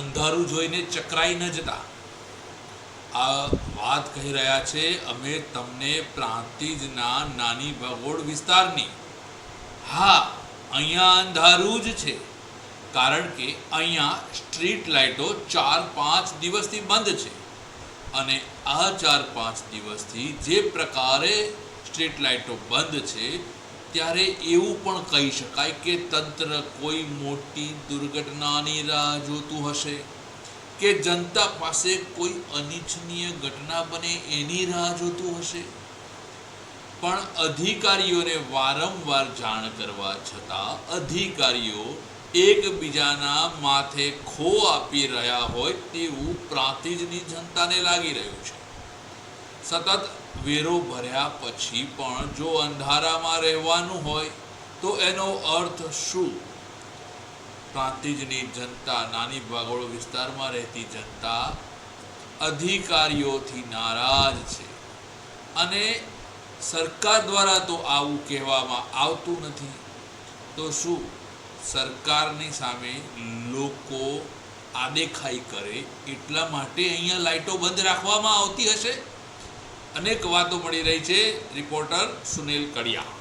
અંધારું જોઈને ચકરાઈ ન જતા. આ વાત કહી રહ્યા છે, અમે તમને પ્રાંતિજના નાની ભગોળ વિસ્તારની. હા, અહીંયા અંધારું જ છે, કારણ કે અહીંયા સ્ટ્રીટ લાઇટો ચાર પાંચ દિવસથી બંધ છે. અને આ ચાર પાંચ દિવસથી જે પ્રકારે સ્ટ્રીટ લાઇટો બંધ છે ત્યારે એવું પણ કહી શકાય કે તંત્ર કોઈ મોટી દુર્ઘટનાની રાહ જોતું હશે? કે જનતા પાસે કોઈ અનિચ્છનીય ઘટના બને એની રાહ જોતું હશે? પણ અધિકારીઓને વારંવાર જાણ કરવા છતાં અધિકારીઓ એકબીજાના માથે ખો આપી રહ્યા હોય તેવું પ્રાંતિજની જનતાને લાગી રહ્યું છે. સતત વેરો ભર્યા પછી પણ જો અંધારામાં રહેવાનું હોય, તો એનો અર્થ શું? પ્રાંતિજની જનતા નાની ભાગોળ વિસ્તારમાં રહેતી જનતા અધિકારીઓથી નારાજ છે. અને સરકાર દ્વારા તો આવું કહેવામાં આવતું નથી. તો શું? સરકારની સામે લોકો આદેખાઈ કરે એટલા માટે અહીંયા લાઇટો બંધ રાખવામાં આવતી હશે? અનેક વાતો મળી રહી છે રિપોર્ટર સુનિલ કડિયા.